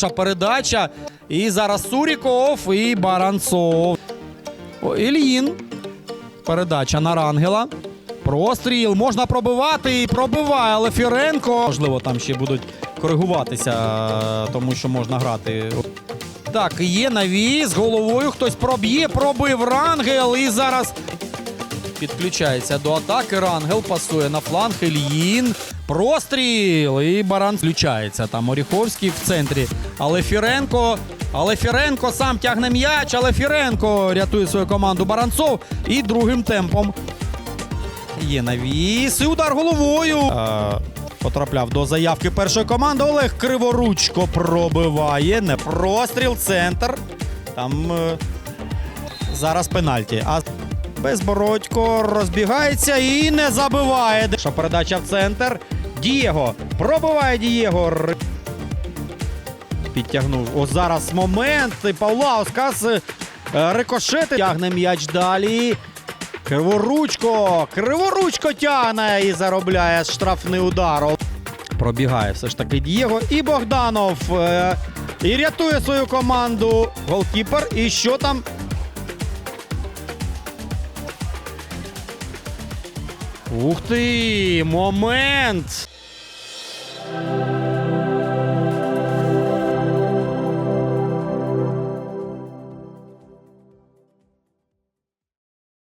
Хороша передача. І зараз Суріков і Баранцов. Ільїн. Передача на Рангела. Простріл. Можна пробивати і пробиває Лефіренко. Можливо, там ще будуть коригуватися, тому що можна грати. Так, є навіс. Головою хтось проб'є, пробив Рангел. І зараз підключається до атаки. Рангел пасує на фланг. Ільїн. Простріл. І Баран включається. Там Оріховський в центрі. Але Фіренко. Але Фіренко сам тягне м'яч. Але Фіренко рятує свою команду Баранцов. І другим темпом. Є навіс. І удар головою. Е, потрапляв до заявки першої команди. Олег Криворучко пробиває. Не простріл. Центр. Там е, зараз пенальті. А Безбородько розбігається і не забиває. Що передача в центр. Дієго. Пробиває Дієго. Підтягнув. О, зараз момент. І Павлаускас е, рикошети. Тягне м'яч далі. Криворучко. Криворучко тягне і заробляє штрафний удар. Пробігає все ж таки Дієго. І Богданов. е, І рятує свою команду. Голкіпер. І що там? Ух ти! Момент!